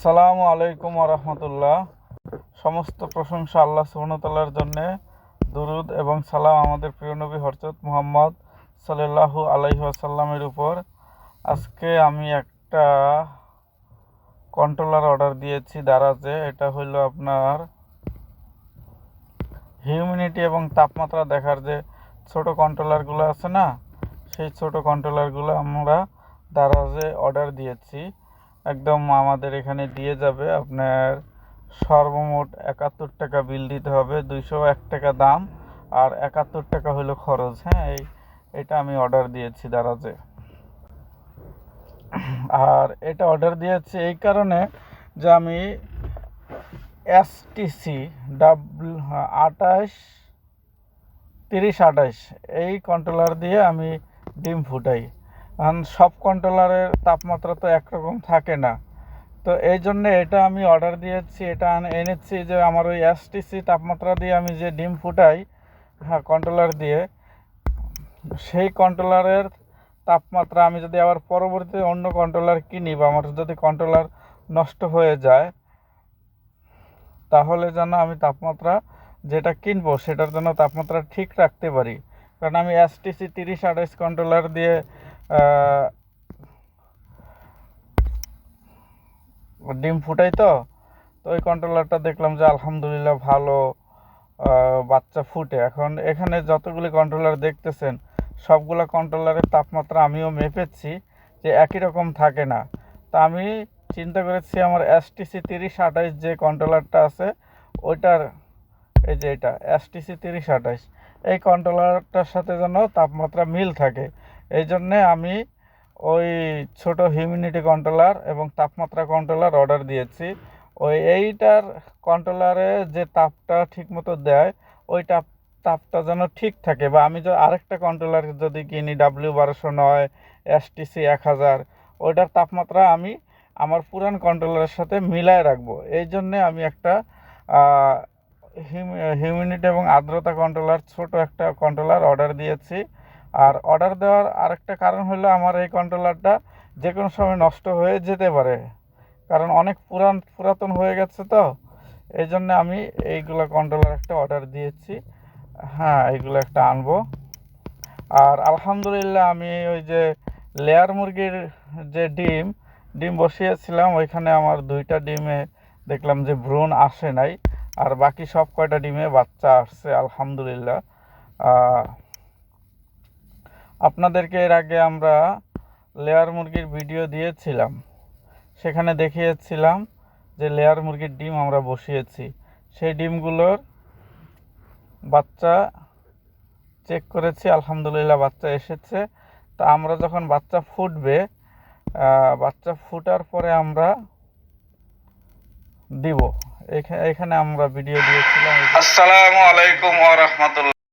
আসসালামু আলাইকুম রহমতুল্লাহ। সমস্ত প্রশংসা আল্লাহ সুবনতাল্লার জন্যে, দুরুদ এবং সালাম আমাদের প্রিয় নবী হরচত মুহাম্মদ সাল্লাল্লাহু আলাইহি উপর। আজকে আমি একটা কন্ট্রোলার অর্ডার দিয়েছি দারাজে, এটা হইল আপনার হিউমিনিটি এবং তাপমাত্রা দেখার যে ছোট কন্ট্রোলারগুলো আছে না, সেই ছোট কন্ট্রোলারগুলো আমরা দারাজে অর্ডার দিয়েছি। একদম আমাদের এখানে দিয়ে যাবে। আপনার সর্বমোট একাত্তর টাকা বিল দিতে হবে, দুইশো এক টাকা দাম। আর একাত্তর টাকা হলো খরচ হ্যাঁ? এই, এটা আমি অর্ডার দিয়েছি দারাজে। আর এটা অর্ডার দিয়েছি এই কারণে যে আমি এসটিসি ডাব্লু আঠাশ, তিরিশ, আঠাশ, এই কন্ট্রোলার দিয়ে আমি ডিম ফুটাই। কারণ সব কন্ট্রোলারের তাপমাত্রা তো একরকম থাকে না। তো এই জন্য এটা আমি অর্ডার দিয়েছি, এটা এনেছি যে আমার ওই এসটিসি তাপমাত্রা দিয়ে আমি যে ডিম ফুটাই হ্যাঁ কন্ট্রোলার দিয়ে, সেই কন্ট্রোলারের তাপমাত্রা আমি যদি আবার পরবর্তীতে অন্য কন্ট্রোলার কিনি বা আমার যদি কন্ট্রোলার নষ্ট হয়ে যায়, তাহলে যেন আমি তাপমাত্রা যেটা কিনবো সেটার জন্য তাপমাত্রা ঠিক রাখতে পারি। কারণ আমি এসটিসি তিরিশ আঠাইশ কন্ট্রোলার দিয়ে ডিম ফুটাই তো তো ওই কন্ট্রোলারটা দেখলাম যে আলহামদুলিল্লাহ ভালো বাচ্চা ফুটে। এখন এখানে যতগুলি কন্ট্রোলার দেখতেছেন, সবগুলো কন্ট্রোলারের তাপমাত্রা আমিও মেপেছি যে একই রকম থাকে না। তা আমি চিন্তা করেছি আমার এসটিসি তিরিশ আঠাইশ যে কন্ট্রোলারটা আছে, ওইটার এই যে এটা এসটিসি তিরিশ আঠাইশ, এই কন্ট্রোলারটার সাথে যেন তাপমাত্রা মিল থাকে। এই জন্যে আমি ওই ছোট হিউমিডিটি কন্ট্রোলার এবং তাপমাত্রা কন্ট্রোলার অর্ডার দিয়েছি। ওই এইটার কন্ট্রোলারে যে তাপটা ঠিকমতো দেয়, ওই তাপ, তাপটা যেন ঠিক থাকে বা আমি যদি আরেকটা কন্ট্রোলার যদি কিনি ডাব্লিউ বারোশো নয় এসটিসি এক হাজার, ওইটার তাপমাত্রা আমি আমার পুরান কন্ট্রোলারের সাথে মিলায় রাখব। এই জন্যে আমি একটা হিউমিডিটি এবং আর্দ্রতা কন্ট্রোলার, ছোট একটা কন্ট্রোলার অর্ডার দিয়েছি। আর অর্ডার দেওয়ার আরেকটা কারণ হলো আমার এই কন্ট্রোলারটা যে কোনো সময় নষ্ট হয়ে যেতে পারে। কারণ অনেক পুরান, পুরাতন হয়ে গেছে তো। এই জন্য আমি এইগুলো কন্ট্রোলার একটা অর্ডার দিয়েছি। হ্যাঁ এইগুলো একটা আনব। আর আলহামদুলিল্লাহ আমি ওই যে লেয়ার মুরগির যে ডিম ডিম বসিয়েছিলাম, ওইখানে আমার দুইটা ডিমে দেখলাম যে ভ্রূণ আসে নাই। আর বাকি সব কয়টা ডিমে বাচ্চা আসছে, আলহামদুলিল্লাহ। আপনাদেরকে এর আগে আমরা লেয়ার মুরগির ভিডিও দিয়েছিলাম। সেখানে দেখিয়েছিলাম যে লেয়ার মুরগির ডিম আমরা বসিয়েছি। সেই ডিমগুলোর বাচ্চা চেক করেছি, আলহামদুলিল্লাহ বাচ্চা এসেছে। তা আমরা যখন বাচ্চা ফুটবে বাচ্চা ফুটার পরে আমরা দিব। এখা- এখানে আমরা ভিডিও দিয়েছিলাম। আসসালামু আলাইকুম ওয়া রাহমাতুল্লাহ।